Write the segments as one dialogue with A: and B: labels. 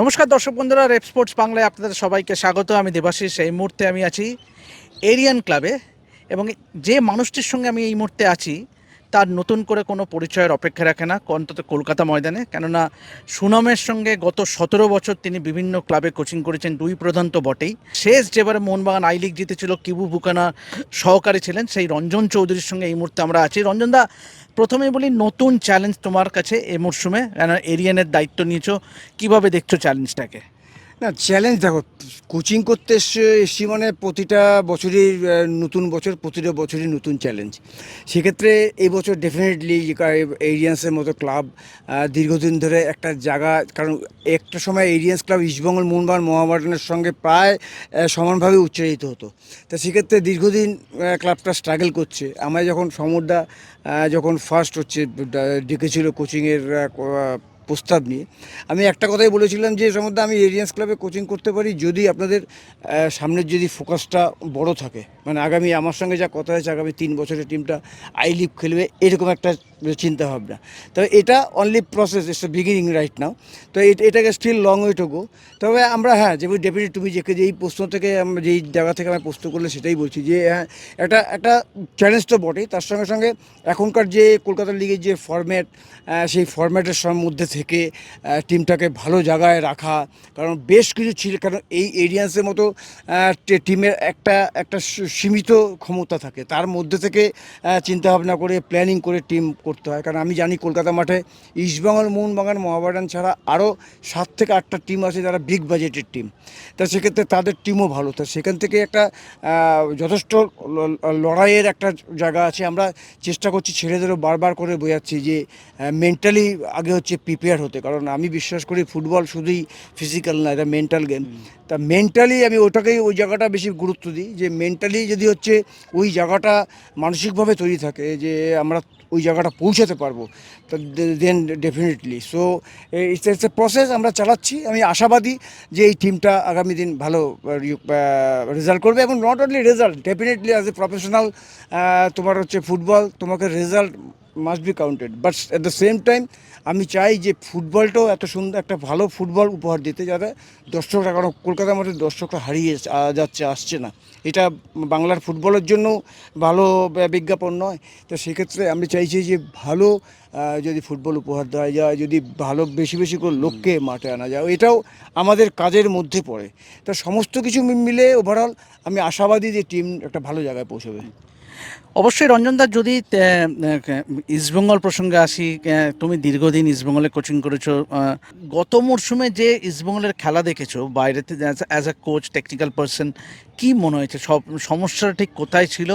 A: নমস্কার দর্শক বন্ধুরা, রেপ স্পোর্টস বাংলায় আপনাদের সবাইকে স্বাগত। আমি দেবাশিস, এই মুহূর্তে আমি আছি এরিয়ান ক্লাবে এবং যে মানুষটির সঙ্গে আমি এই মুহূর্তে আছি, তার নতুন করে কোনো পরিচয়ের অপেক্ষা রাখে না, অন্তত কলকাতা ময়দানে। কেননা সুনামের সঙ্গে গত সতেরো বছর তিনি বিভিন্ন ক্লাবে কোচিং করেছেন, দুই প্রধান তো বটেই। শেষ যেবারে মোহনবাগান আই লিগ জিতেছিল, কিবু বুকানা সহকারী ছিলেন, সেই রঞ্জন চৌধুরীর সঙ্গে এই মুহূর্তে আমরা আছি। রঞ্জনদা প্রথমে বলি নতুন চ্যালেঞ্জ তোমার কাছে এ মরশুমে? এরিয়ানের দায়িত্ব নিয়েছো। কীভাবে দেখছ চ্যালেঞ্জটাকে
B: না চ্যালেঞ্জ দেখো কোচিং করতে এসে, এসছি মানে প্রতিটা বছরই নতুন বছর, প্রতিটা বছরই নতুন চ্যালেঞ্জ সেক্ষেত্রে এই বছর ডেফিনেটলি এরিয়ান্সের মতো ক্লাব দীর্ঘদিন ধরে একটা জায়গা, কারণ একটা সময় এরিয়ান্স ক্লাব ইস্টবেঙ্গল মোহনবাগান মহামারানের সঙ্গে প্রায় সমানভাবে উচ্চারিত হতো। তা সেক্ষেত্রে দীর্ঘদিন ক্লাবটা স্ট্রাগল করছে। আমরা যখন সমরদা যখন ফার্স্ট হচ্ছে ডেকেছিল কোচিংয়ের প্রস্তাব নিয়ে। আমি একটা কথাই বলেছিলাম যে, এর মধ্যে আমি এরিয়ান্স ক্লাবে কোচিং করতে পারি যদি আপনাদের সামনের যদি ফোকাসটা বড় থাকে। মানে আগামী আমার সঙ্গে যা কথা হয়েছে, আগামী তিন বছরের টিমটা আই লিগ খেলবে, এরকম একটা চিন্তা ভাবনা তবে এটা only process it's beginning right now তো এট- এটাকে still long way to go তবে আমরা হ্যাঁ যেমন ডেফিনেট তুমি যে, যেই প্রশ্ন থেকে আমরা, যেই জায়গা থেকে আমি প্রশ্ন করলে সেটাই বলছি যে হ্যাঁ একটা একটা চ্যালেঞ্জ তো বটেই। তার সঙ্গে সঙ্গে এখনকার যে কলকাতা লিগের যে ফরম্যাট সেই ফরম্যাটের মধ্যে থেকে টিমটাকে ভালো জায়গায় রাখা, কারণ বেশ কিছু ছিল, কারণ এই এরিয়ান্সের মতো টিমের একটা একটা সীমিত ক্ষমতা থাকে। তার মধ্যে থেকে চিন্তাভাবনা করে প্ল্যানিং করে টিম করতে হয়। কারণ আমি জানি কলকাতা মাঠে ইস্টবেঙ্গল মোহনবাগান মহাবাগান ছাড়া আরও সাত থেকে আটটা টিম আছে যারা বিগ বাজেটের টিম তা সেক্ষেত্রে তাদের টিমও ভালো। তা সেখান থেকে একটা যথেষ্ট লড়াইয়ের একটা জায়গা আছে। আমরা চেষ্টা করছি ছেলেদেরও বারবার করে বোঝাচ্ছি যে মেন্টালি আগে হচ্ছে প্রিপেয়ার হতে। কারণ আমি বিশ্বাস করি ফুটবল শুধুই ফিজিক্যাল না এটা মেন্টাল গেম তা মেন্টালি আমি ওটাকেই ওই জায়গাটা বেশি গুরুত্ব দিই যে মেন্টালি যদি হচ্ছে ওই জায়গাটা মানসিকভাবে তৈরি থাকে যে আমরা ওই জায়গাটা পৌঁছাতে পারব। Then definitely so it's it's a process আমরা চালাচ্ছি। আমি আশাবাদী যে এই টিমটা আগামী দিন ভালো রেজাল্ট করবে এবং not only result definitely as a professional তোমার হচ্ছে ফুটবল তোমাকে result must be counted but at the same time আমি চাই যে ফুটবলটাও এত সুন্দর একটা ভালো ফুটবল উপহার দিতে যাতে দর্শকরা কারণ কলকাতার মধ্যে দর্শকরা হারিয়ে যাচ্ছে আসছে না। এটা বাংলার ফুটবলের জন্য ভালো বিজ্ঞাপন নয়। তো সেক্ষেত্রে আমি চাইছি যে ভালো যদি ফুটবল উপহার দেওয়া যায় যদি ভালো বেশি বেশি করে লোককে মাঠে আনা যায় এটাও আমাদের কাজের মধ্যে পড়ে। তো সমস্ত কিছু মিলে ওভারঅল আমি আশাবাদী যে টিম একটা ভালো জায়গায় পৌঁছবে।
A: অবশ্যই রঞ্জনদা যদি ইস্টবেঙ্গল প্রসঙ্গে আসি তুমি দীর্ঘদিন ইস্টবেঙ্গলে কোচিং করেছ গত মরশুমে যে ইস্টবেঙ্গলের খেলা দেখেছ, বাইরে as a coach technical person কি মনে হয়েছে? সব সমস্যাটা ঠিক কোথায় ছিল?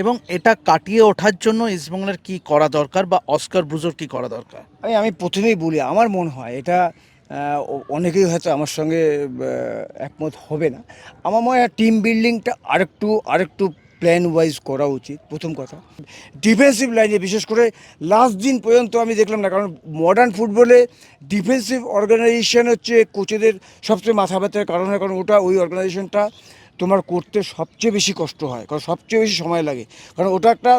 A: এবং এটা কাটিয়ে ওঠার জন্য ইস্টবেঙ্গলের কি করা দরকার বা অস্কার ব্রুজোর কি করা দরকার?
B: আমি আমি প্রথমেই বলি, আমার মনে হয় এটা অনেকেই হয়তো আমার সঙ্গে একমত হবে না। আমার মনে হয় টিম বিল্ডিংটা আরেকটু আরেকটু প্ল্যান ওয়াইজ করা উচিত, প্রথম কথা। ডিফেন্সিভ লাইনে বিশেষ করে লাস্ট দিন পর্যন্ত আমি দেখলাম না, কারণ মডার্ন ফুটবলে ডিফেন্সিভ অর্গানাইজেশান হচ্ছে কোচেদের সবচেয়ে মাথা ব্যথার কারণ হয়, কারণ ওটা ওই অর্গানাইজেশনটা তোমার করতে সবচেয়ে বেশি কষ্ট হয়, কারণ সবচেয়ে বেশি সময় লাগে। কারণ ওটা একটা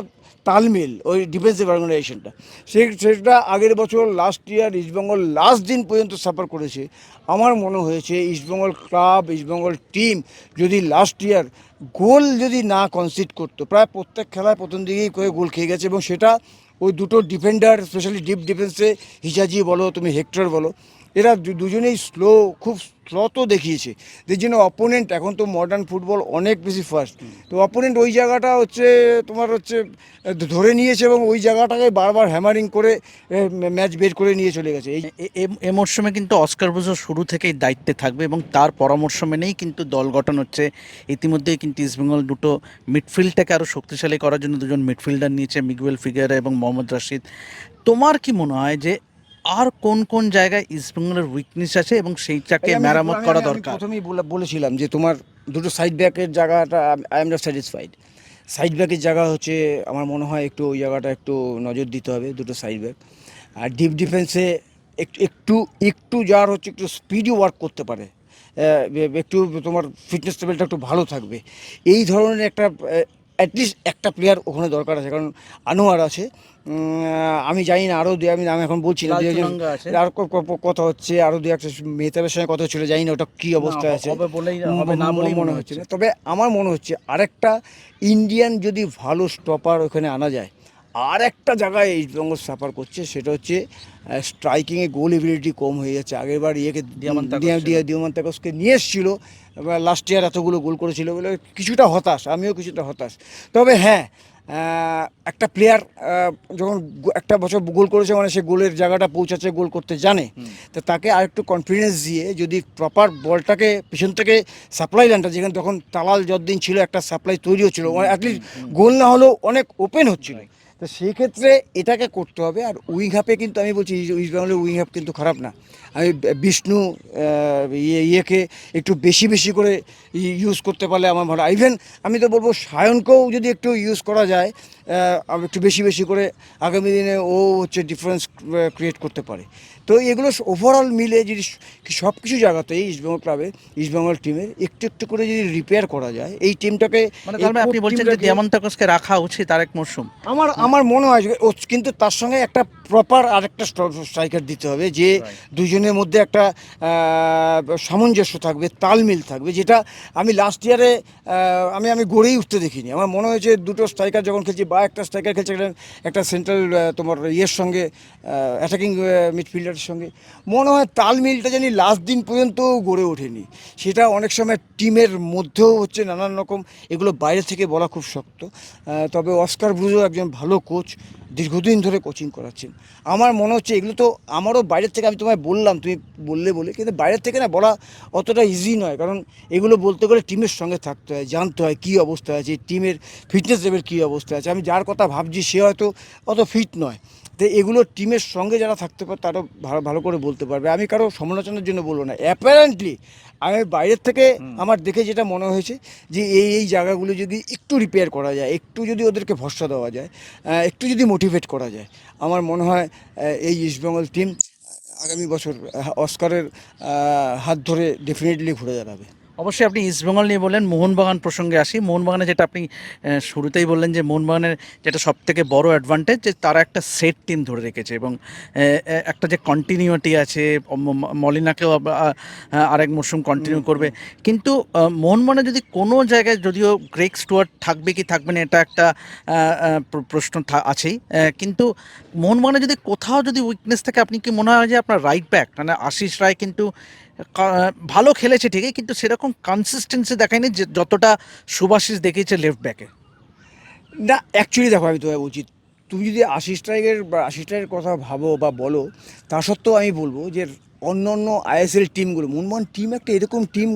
B: তালমিল, ওই ডিফেন্সিভ অর্গানাইজেশনটা সে, সেটা আগের বছর লাস্ট ইয়ার ইস্টবেঙ্গল লাস্ট দিন পর্যন্ত সাফার করেছে। আমার মনে হয়েছে ইস্টবেঙ্গল ক্লাব ইস্টবেঙ্গল টিম যদি লাস্ট ইয়ার গোল যদি না কনসিড করতো, প্রায় প্রত্যেক খেলায় প্রথম দিকেই করে গোল খেয়ে গেছে এবং সেটা ওই দুটো ডিফেন্ডার স্পেশালি ডিপ ডিফেন্সে হিজাজি বলো, তুমি হেক্টর বলো এরা দুজনেই স্লো খুব স্লো তো দেখিয়েছে। এর জন্য অপোনেন্ট এখন তো মডার্ন ফুটবল অনেক বেশি ফাস্ট তো অপোনেন্ট ওই জায়গাটা হচ্ছে, তোমার হচ্ছে ধরে নিয়েছে এবং ওই জায়গাটাকে বারবার হ্যামারিং করে ম্যাচ বের করে নিয়ে চলে গেছে। এই
A: এ- মরশুমে কিন্তু অস্কার ব্রুজো শুরু থেকেই দায়িত্বে থাকবে এবং তার পরামর্শ মেনেই কিন্তু দল গঠন হচ্ছে। ইতিমধ্যেই কিন্তু ইস্টবেঙ্গল দুটো মিডফিল্ডটাকে আরও শক্তিশালী করার জন্য দুজন মিডফিল্ডার নিয়েছে মিগুয়েল ফিগার এবং মোহাম্মদ রাশিদ। তোমার কি মনে হয় যে আর কোন কোন জায়গায় ইস্টবেঙ্গলের উইকনেস আছে এবং সেইটাকে মেরামত করা দরকার?
B: প্রথমেই বলে- বলেছিলাম যে তোমার দুটো সাইড ব্যাকের জায়গাটা I am not satisfied side ব্যাকের জায়গা হচ্ছে আমার মনে হয় একটু ওই জায়গাটা একটু নজর দিতে হবে দুটো সাইড ব্যাক আর ডিপ ডিফেন্সে একটু একটু একটু যার হচ্ছে একটু স্পিডি ওয়ার্ক করতে পারে। একটু তোমার ফিটনেস লেভেলটা একটু ভালো থাকবে। এই ধরনের একটা অ্যাটলিস্ট একটা প্লেয়ার ওখানে দরকার আছে কারণ আনোয়ার আছে। আমি জানি না আরও দু আমি আমি এখন বলছি না
A: লাল
B: দু একজন- আর কথা হচ্ছে আরও দু একটা মেহতাবের সঙ্গে কথা ছিল জানি না ওটা কী অবস্থায় আছে।
A: হবে না বলেই
B: মনে হচ্ছে না। তবে আমার মনে হচ্ছে আরেকটা ইন্ডিয়ান যদি ভালো স্টপার ওখানে আনা যায় আর একটা জায়গায় ইস্টবেঙ্গল সাফার করছে সেটা হচ্ছে স্ট্রাইকিংয়ে গোল এবিলিটি কম হয়ে যাচ্ছে। আগেরবার ইয়েকে
A: দিয়ামান্তাকস
B: দিয়া-
A: ছিল।
B: দিয়া- নিয়ে এসেছিল লাস্ট ইয়ার এতগুলো গোল করেছিল বলে কিছুটা হতাশ আমিও কিছুটা হতাশ। তবে হ্যাঁ একটা প্লেয়ার যখন একটা বছর গোল করেছে মানে সে গোলের জায়গাটা পৌঁছাচ্ছে গোল করতে জানে। তো তাকে আর একটু কনফিডেন্স দিয়ে যদি প্রপার বলটাকে পিছন থেকে সাপ্লাই লাইনটা যেখানে তখন তালাল যতদিন ছিল একটা সাপ্লাই তৈরি হচ্ছিল অ্যাটলিস্ট গোল না হলেও অনেক ওপেন হচ্ছিল। তো সেই ক্ষেত্রে এটাকে করতে হবে আর উইং হাফে কিন্তু আমি বলছি ইস্ট বেঙ্গলের উইং হাফ কিন্তু খারাপ না। আমি বিষ্ণু ইয়ে ইয়েকে একটু বেশি বেশি করে ইউজ করতে পারলে আমার ভালো। ইভেন আমি তো বলব সায়নকেও যদি একটু ইউজ করা যায় একটু বেশি বেশি করে আগামী দিনে ও হচ্ছে ডিফারেন্স ক্রিয়েট করতে পারে। তো এগুলো ওভারঅল মিলে যদি সব কিছু জায়গাতেই ইস্টবেঙ্গল ক্লাবে ইস্টবেঙ্গল টিমের একটু একটু করে যদি রিপেয়ার করা যায় এই টিমটাকে
A: মানে মানে আপনি বলছেন যে দিয়ামন্তাকসকে রাখা উচিত আরেক মরশুম
B: আমার আমার মনে হয় ও কিন্তু তার সঙ্গে একটা প্রপার আরেকটা স্ট্রাইকার দিতে হবে যে দুজনের মধ্যে একটা সামঞ্জস্য থাকবে তালমিল থাকবে যেটা আমি লাস্ট ইয়ারে আমি আমি গড়েই উঠতে দেখিনি। আমার মনে হয়েছে দুটো স্ট্রাইকার যখন খেলছি বা একটা স্ট্রাইকার খেলছে, একটা- সেন্ট্রাল তোমার ইয়ের সঙ্গে অ্যাটাকিং মিডফিল্ডারের সঙ্গে। মনে হয় তাল মিলটা জানি লাস্ট দিন পর্যন্ত গড়ে ওঠেনি। সেটা অনেক সময় টিমের মধ্যেও হচ্ছে নানান রকম, এগুলো বাইরে থেকে বলা খুব শক্ত। তবে অস্কার ব্রুজও একজন ভালো কোচ দীর্ঘদিন ধরে কোচিং করাচ্ছেন। আমার মনে হচ্ছে এগুলো তো আমারও বাইরের থেকে আমি তোমায় বললাম, তুমি বললে বলে, কিন্তু বাইরের থেকে না বলা অতটা ইজি নয়, কারণ এগুলো বলতে গেলে টিমের সঙ্গে থাকতে হয়, জানতে হয় কী অবস্থা আছে টিমের ফিটনেস লেভেল কী অবস্থা আছে। আমি যার কথা ভাবছি, সে হয়তো অত ফিট নয়। তো এগুলো টিমের সঙ্গে যারা থাকতে পারে তারও ভালো ভালো করে বলতে পারবে। আমি কারও সমালোচনার জন্য বলব না। অ্যাপারেন্টলি আমি বাইরের থেকে আমার দেখে যেটা মনে হয়েছে যে এই এই জায়গাগুলো যদি একটু রিপেয়ার করা যায় একটু যদি ওদেরকে ভরসা দেওয়া যায় একটু যদি মোটিভেট করা যায় আমার মনে হয় এই ইস্টবেঙ্গল টিম আগামী বছর অস্কারের হাত ধরে ডেফিনেটলি ঘুরে দাঁড়াবে।
A: অবশ্যই আপনি ইস্টবেঙ্গল নিয়ে বললেন মোহনবাগান প্রসঙ্গে আসি। মোহনবাগানে যেটা আপনি শুরুতেই বললেন যে মোহনবাগানের যেটা সব থেকে বড় অ্যাডভান্টেজ যে তারা একটা সেট টিম ধরে রেখেছে এবং একটা যে কন্টিনিউটি আছে মলিনাকেও আরেক মরশুম কন্টিনিউ করবে। কিন্তু মোহনবাগানে যদি কোনো জায়গায় যদিও গ্রেক স্টুয়ার্ট থাকবে কি থাকবে না এটা একটা প্রশ্ন আছেই। কিন্তু মোহনবাগানে যদি কোথাও যদি উইকনেস থাকে আপনি কি মনে হয় যে আপনার রাইট ব্যাক মানে আশিস রায় কিন্তু ভালো খেলেছে ঠিকই, কিন্তু সেরকম কনসিস্টেন্সি দেখায়নি যে যতটা সুভাষিস দেখিয়েছে লেফট ব্যাকে
B: না অ্যাকচুয়ালি দেখো, আমি তোমায় বলছি, তুমি যদি আশি স্ট্রাইকের বা আশি স্ট্রাইকের কথা ভাবো বা বলো, তা সত্ত্বেও আমি বলব যে অন্য অন্য আইএসএল টিমগুলো মনমোহন টিম একটা এরকম টিম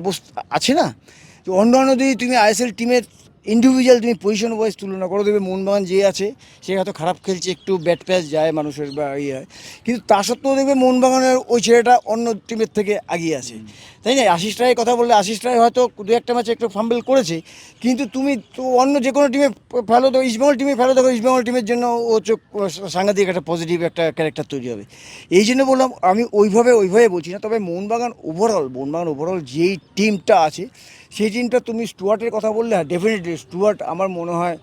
B: অবস্থা আছে না? অন্য অন্য যদি তুমি আইএসএল টিমের ইন্ডিভিজুয়াল তুমি পজিশন ওয়াইজ তুলনা করো দেবে মোহনবাগান যে আছে সে হয়তো খারাপ খেলছে একটু ব্যাট প্যাচ যায় মানুষের বা ইয়ে হয়। কিন্তু তা সত্ত্বেও দেখবে মোহনবাগানের ওই ছেলেটা অন্য টিমের থেকে এগিয়ে আছে। তাই না? আশিস রায়ের কথা বললে আশিস রায় হয়তো দু একটা ম্যাচে একটু ফাম্বেল করেছে কিন্তু তুমি তো অন্য যে কোনো টিমে ফেলো তো ইস্টবেঙ্গল টিমে ফেলো দেখো ইস্টবেঙ্গল টিমের জন্য ও হচ্ছে সাংঘাতিক একটা পজিটিভ একটা ক্যারেক্টার তৈরি হবে। এই জন্য বললাম আমি ওইভাবে ওইভাবে বলছি না তবে মোহনবাগান ওভারঅল মোহনবাগান ওভারঅল যেই টিমটা আছে সেই দিনটা তুমি স্টুয়ার্টের কথা বললে হ্যাঁ ডেফিনেটলি স্টুয়ার্ট আমার মনে হয়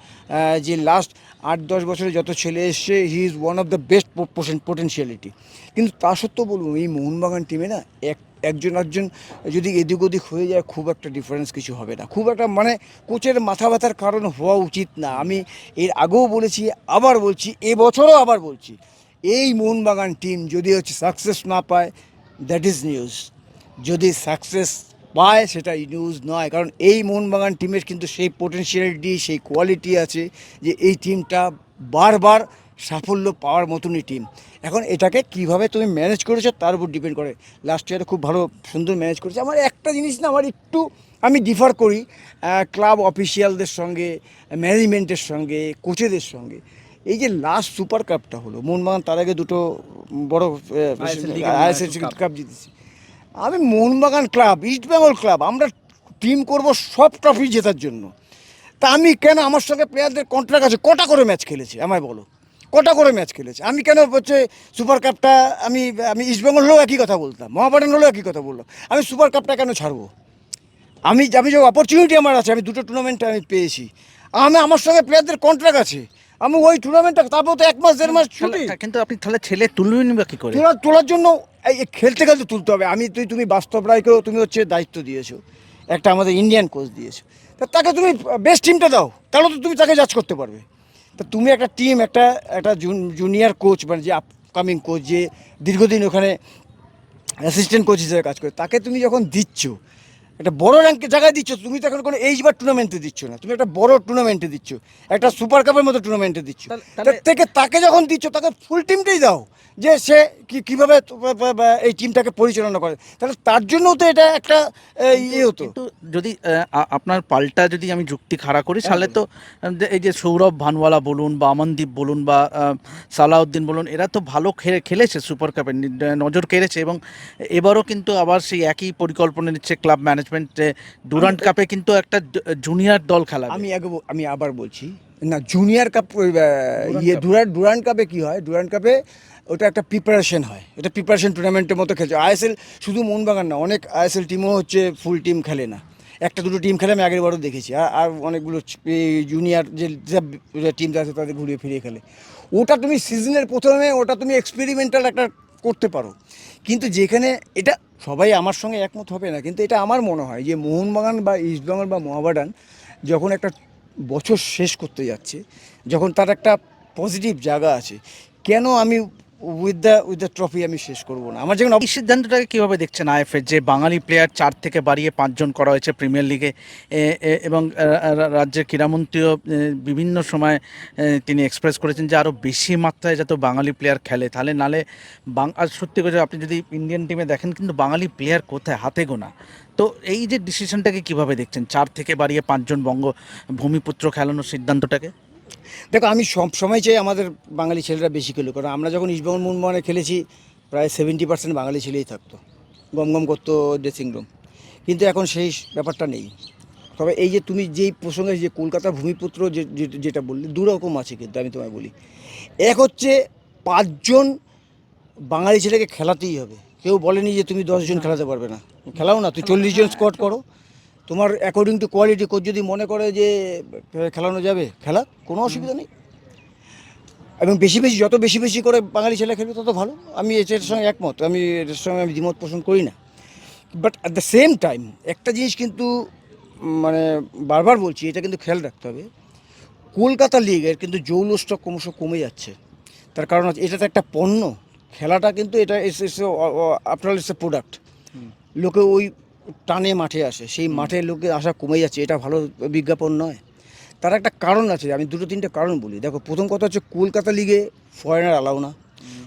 B: যে লাস্ট আট, দশ বছরে যত ছেলে এসছে he is one of the best potentiality কিন্তু তা সত্ত্বেও বলব এই মোহনবাগান টিমে না, এক, একজন একজন যদি এদিক ওদিক হয়ে যায়, খুব একটা ডিফারেন্স কিছু হবে না। খুব একটা মানে কোচের মাথা ব্যথার কারণ হওয়া উচিত না। আমি এর আগেও বলেছি, আবার বলছি, এবছরও আবার বলছি, এই মোহনবাগান টিম যদি হচ্ছে সাকসেস না পায় দ্যাট ইজ নিউজ যদি সাকসেস পায় সেটা নিউজ নয়। কারণ এই মোহনবাগান টিমের কিন্তু সেই পোটেনশিয়ালিটি সেই কোয়ালিটি আছে যে এই টিমটা বারবার সাফল্য পাওয়ার মতনই টিম এখন এটাকে কীভাবে তুমি ম্যানেজ করেছ তার উপর ডিপেন্ড করে। লাস্ট ইয়ারে খুব ভালো সুন্দর ম্যানেজ করেছে। আমার একটা জিনিস না আমার একটু আমি ডিফার করি ক্লাব অফিসিয়ালদের সঙ্গে ম্যানেজমেন্টের সঙ্গে কোচেদের সঙ্গে। এই যে লাস্ট সুপার কাপটা হলো মোহনবাগান তার আগে দুটো বড় আইএসএল কাপ জিতেছি। আমি মোহনবাগান ক্লাব ইস্ট বেঙ্গল ক্লাব আমরা টিম করব সব ট্রফি জেতার জন্য। তা আমি কেন আমার সঙ্গে প্লেয়ারদের কন্ট্রাক্ট আছে? কটা করে ম্যাচ খেলেছে? আমায় বলো। কটা করে ম্যাচ খেলেছে? আমি কেন হচ্ছে সুপার কাপটা আমি আমি ইস্ট বেঙ্গল হলেও একই কথা বলতাম মহাপাটান হলেও একই কথা বললাম। আমি সুপার কাপটা কেন ছাড়বো? আমি আমি যে অপরচুনিটি আমার আছে আমি দুটো টুর্নামেন্টে আমি পেয়েছি। আমি আমার সঙ্গে প্লেয়ারদের কন্ট্রাক্ট আছে। আমি ওই টুর্নামেন্টটা তারপর তো এক মাস দেড় মাস ছুটি।
A: কিন্তু আপনি তাহলে ছেলে তুলবেন বা কি করে?
B: তোলা তোলার জন্য এই খেলতে খেলতে তুলতে হবে। আমি তুই তুমি বাস্তব রায়কেও তুমি হচ্ছে দায়িত্ব দিয়েছ। একটা আমাদের ইন্ডিয়ান কোচ দিয়েছ। তা তাকে তুমি বেস্ট টিমটা দাও তাহলে তো তুমি তাকে জাজ করতে পারবে। তা তুমি একটা টিম একটা একটা জুনিয়র কোচ মানে যে আপকামিং কোচ যে দীর্ঘদিন ওখানে অ্যাসিস্ট্যান্ট কোচ হিসেবে কাজ করে তাকে তুমি যখন দিচ্ছ একটা বড় র্যাঙ্কের জায়গায় দিচ্ছ তুমি তো এখন কোনো এইচ বার টুর্নামেন্টে দিচ্ছ না। তুমি একটা বড় টুর্নামেন্টে দিচ্ছ একটা সুপার কাপের মতো টুর্নামেন্টে দিচ্ছ। তার থেকে তাকে যখন দিচ্ছ তাকে ফুল টিমটাই দাও। যে সে কীভাবে এই টিমটাকে পরিচালনা করে। তাহলে তার জন্য তো এটা একটা ইয়ে হতো।
A: যদি আপনার পাল্টা যদি আমি যুক্তি খাড়া করি তাহলে তো এই যে সৌরভ ভানওয়ালা বলুন বা আমনদীপ বলুন বা সালাউদ্দিন বলুন এরা তো ভালো খেলে খেলেছে সুপার কাপে নজর কেড়েছে এবং এবারও কিন্তু আবার সেই একই পরিকল্পনা নিচ্ছে ক্লাব ম্যানেজমেন্ট ডুরান্ট কাপে কিন্তু একটা জুনিয়র দল খেলা
B: আমি আমি আবার বলছি না জুনিয়র কাপ ইয়ে ডুরান্ট ডুরান্ট কাপে কী হয়? ডুরান্ট কাপে ওটা একটা প্রিপারেশন হয়। এটা প্রিপারেশন টুর্নামেন্টের মতো খেলছে। আইএসএল শুধু মোহনবাগান না অনেক আইএসএল টিমও হচ্ছে ফুল টিম খেলে না। একটা দুটো টিম খেলে আমি আগের বারও দেখেছি। আর আর অনেকগুলো জুনিয়র যে টিম আছে তাদের ঘুরিয়ে ফিরিয়ে খেলে। ওটা তুমি সিজনের প্রথমে ওটা তুমি এক্সপেরিমেন্টাল একটা করতে পারো। কিন্তু যেখানে এটা সবাই আমার সঙ্গে একমত হবে না কিন্তু এটা আমার মনে হয় যে মোহনবাগান বা ইস্টবেঙ্গল বা মোহামেডান যখন একটা বছর শেষ করতে যাচ্ছে যখন তার একটা পজিটিভ জায়গা আছে কেন আমি with the with the trophy আমি শেষ করব না। আমার যখন
A: এই সিদ্ধান্তটাকে কীভাবে দেখছেন আইএফএ যে বাঙালি প্লেয়ার চার থেকে বাড়িয়ে পাঁচজন করা হয়েছে প্রিমিয়ার লিগে এবং রাজ্যের ক্রীড়ামন্ত্রীও বিভিন্ন সময় তিনি এক্সপ্রেস করেছেন যে আরও বেশি মাত্রায় যাতে বাঙালি প্লেয়ার খেলে। তাহলে নালে আর সত্যি করে আপনি যদি ইন্ডিয়ান টিমে দেখেন, কিন্তু বাঙালি প্লেয়ার কোথায়? হাতে গোনা। তো এই যে ডিসিশনটাকে কীভাবে দেখছেন? চার থেকে বাড়িয়ে পাঁচজন বঙ্গ ভূমিপুত্র খেলানোর সিদ্ধান্তটাকে?
B: দেখো, আমি সব সময় চাই আমাদের বাঙালি ছেলেরা বেশি খেলুক। কারণ আমরা যখন ইস্টবেঙ্গল মোহনবাগানে খেলেছি, প্রায় সেভেন্টি পার্সেন্ট বাঙালি ছেলেই থাকতো। গম গম করতো ড্রেসিং রুম কিন্তু এখন সেই ব্যাপারটা নেই। তবে এই যে তুমি যেই প্রসঙ্গে যে কলকাতার ভূমিপুত্র যেটা বললে দু রকম আছে কিন্তু আমি তোমায় বলি। এক হচ্ছে পাঁচজন বাঙালি ছেলেকে খেলাতেই হবে। কেউ বলেনি যে তুমি দশজন খেলাতে পারবে না। খেলাও না তুই চল্লিশ জন স্কোয়াড করো। তোমার অ্যাকর্ডিং টু কোয়ালিটি কোচ যদি মনে করে যে খেলানো যাবে খেলা কোনো অসুবিধা নেই। এবং বেশি বেশি যত বেশি বেশি করে বাঙালি ছেলে খেলবে তত ভালো। আমি এটার সঙ্গে একমত। আমি এটার সঙ্গে আমি দ্বিমত পোষণ করি না। But at the same time একটা জিনিস কিন্তু মানে বারবার বলছি এটা কিন্তু খেয়াল রাখতে হবে। কলকাতা লিগের কিন্তু জৌলসটা ক্রমশ কমে যাচ্ছে। তার কারণ হচ্ছে এটা তো একটা পণ্য। খেলাটা কিন্তু এটা আফটার ইটস এ প্রোডাক্ট লোকে ওই টানে মাঠে আসে সেই মাঠে লোকে আসা কমে যাচ্ছে এটা ভালো বিজ্ঞাপন নয়। তার একটা কারণ আছে আমি দুটো তিনটে কারণ বলি। দেখো প্রথম কথা হচ্ছে কলকাতা লিগে ফরেনার অ্যালাউ না।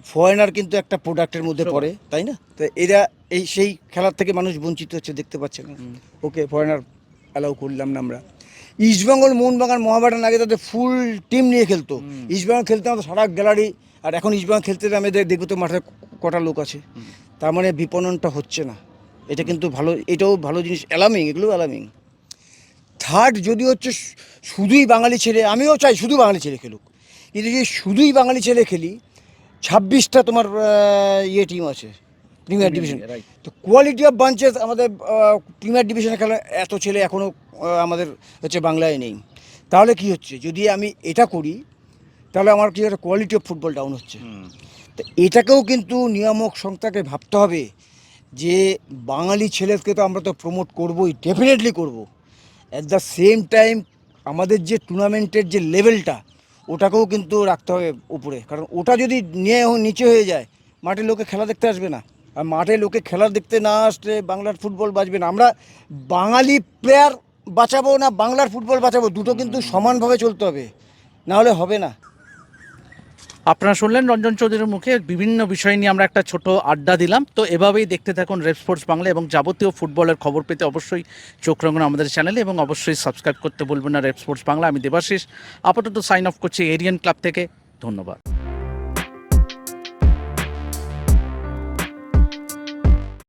B: ফরেনার কিন্তু একটা প্রোডাক্টের মধ্যে পড়ে তাই না? তো এরা এই সেই খেলার থেকে মানুষ বঞ্চিত হচ্ছে দেখতে পাচ্ছে না। ওকে ফরেনার অ্যালাউ করলাম না আমরা। ইস্টবেঙ্গল মোহনবাগান মহাবাগান আগে তাদের ফুল টিম নিয়ে খেলতো। ইস্টবেঙ্গল খেলতে আমাদের সারা গ্যালারি আর এখন ইস্টবেঙ্গল খেলতে আমি দেখ- দেখব তো মাঠে কটা লোক আছে। তার মানে বিপণনটা হচ্ছে না। এটা কিন্তু ভালো এটাও ভালো জিনিস অ্যালামিং এগুলো অ্যালামিং থার্ড যদি হচ্ছে শুধুই বাঙালি ছেলে আমিও চাই শুধু বাঙালি ছেলে খেলুক। কিন্তু যদি শুধুই বাঙালি ছেলে খেলি ছাব্বিশটা তোমার ইয়ে টিম আছে প্রিমিয়ার ডিভিশন. তো কোয়ালিটি অফ বাঞ্চেস আমাদের প্রিমিয়ার ডিভিশনে খেলা এত ছেলে এখনও আমাদের হচ্ছে বাংলায় নেই। তাহলে কি হচ্ছে? যদি আমি এটা করি তাহলে আমার কি একটা কোয়ালিটি অফ ফুটবল ডাউন হচ্ছে। তো এটাকেও কিন্তু নিয়ামক সংস্থাকে ভাবতে হবে। যে বাঙালি ছেলেকে তো আমরা তো প্রমোট করবোই ডেফিনেটলি করব। অ্যাট দ্য সেম টাইম আমাদের যে টুর্নামেন্টের যে লেভেলটা ওটাকেও কিন্তু রাখতে হবে উপরে। কারণ ওটা যদি নিয়ে নিচে হয়ে যায়, মাঠে লোকে খেলা দেখতে আসবে না। আর মাঠে লোকে খেলা দেখতে না আসলে বাংলার ফুটবল বাঁচবে না। আমরা বাঙালি প্লেয়ার বাঁচাবো না, বাংলার ফুটবল বাঁচাবো, দুটো কিন্তু সমানভাবে চলতে হবে। না হলে হবে না।
A: আপনারা শুনলেন রঞ্জন চৌধুরীর মুখে বিভিন্ন বিষয় নিয়ে আমরা একটা ছোট আড্ডা দিলাম। তো এভাবেই দেখতে থাকুন রেড স্পোর্টস বাংলা এবং যাবতীয় ফুটবলের খবর পেতে অবশ্যই চোখ রাখুন আমাদের চ্যানেলে এবং অবশ্যই সাবস্ক্রাইব করতে বলবেন না রেড স্পোর্টস বাংলা। আমি দেবাশিস, আপাতত সাইন অফ করছি এরিয়ান ক্লাব থেকে। ধন্যবাদ।